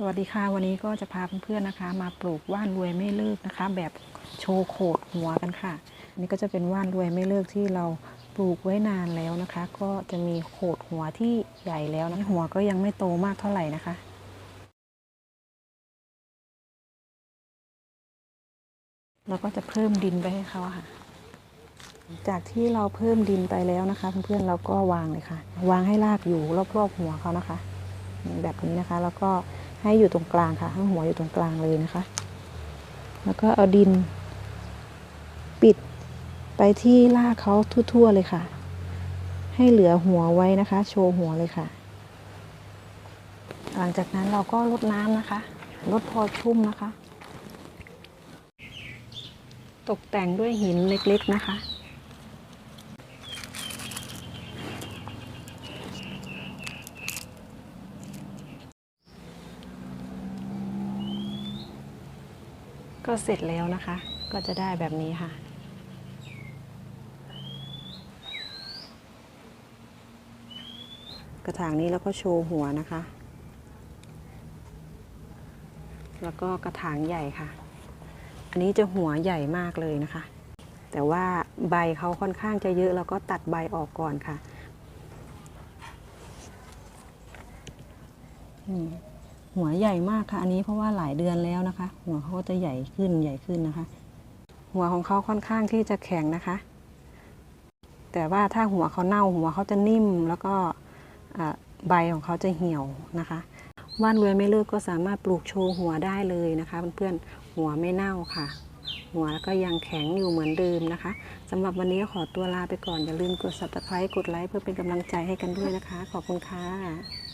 สวัสดีค่ะวันนี้ก็จะพาเพื่อนๆนะคะ มาปลูกว่านรวยไม่เลิกนะคะ แบบโชว์โขดหัวกันค่ะอันนี้ก็จะเป็นว่านรวยไม่เลิกที่เราปลูกไว้นานแล้วนะคะ ก็จะมีโขดหัวที่ใหญ่แล้วนะหัวก็ยังไม่โตมากเท่าไหร่นะคะเราก็จะเพิ่มดินไปให้เขาค่ะ จากที่เราเพิ่มดินไปแล้วนะคะ เพื่อนๆเราก็วางเลยค่ะ วางให้รากอยู่รอบๆหัวเขานะคะ แบบนี้นะคะแล้วก็ ให้อยู่ตรงกลางค่ะให้หัวอยู่ตรงกลางเลยนะคะ แล้วก็เอาดิน ปิดไปที่รากเขาทั่ว ๆ เลยค่ะ ให้เหลือหัวไว้นะคะ โชว์หัวเลยค่ะ หลังจากนั้นเราก็ลดน้ำนะคะลดพอชุ่มนะคะ ตกแต่งด้วยหินเล็กๆนะคะ ก็เสร็จแล้วนะคะ ก็จะได้แบบนี้ค่ะ กระถางนี้แล้วก็โชว์หัวนะคะ แล้วก็กระถางใหญ่ค่ะ อันนี้จะหัวใหญ่มากเลยนะคะ แต่ว่าใบเขาค่อนข้างจะเยอะแล้วก็ตัดใบออกก่อนค่ะ อืม หัวใหญ่มากค่ะ อันนี้เพราะว่าหลายเดือนแล้วนะคะ หัวเขาก็จะใหญ่ขึ้นใหญ่ขึ้นนะคะ หัวของเขาค่อนข้างที่จะแข็งนะคะ แต่ว่าถ้าหัวเขาเน่าหัวเขาจะนิ่มแล้วก็ใบของเขาจะเหี่ยวนะคะว่านรวยไม่เลิกก็สามารถปลูกโชว์หัวได้เลยนะคะเพื่อนๆหัวไม่เน่าค่ะ หัวแล้วก็ยังแข็งอยู่เหมือนเดิมนะคะสำหรับวันนี้ขอตัวลาไปก่อนอย่าลืมกด subscribe กดไลค์เพื่อเป็นกำลังใจให้กันด้วยนะคะ ขอบคุณค่ะ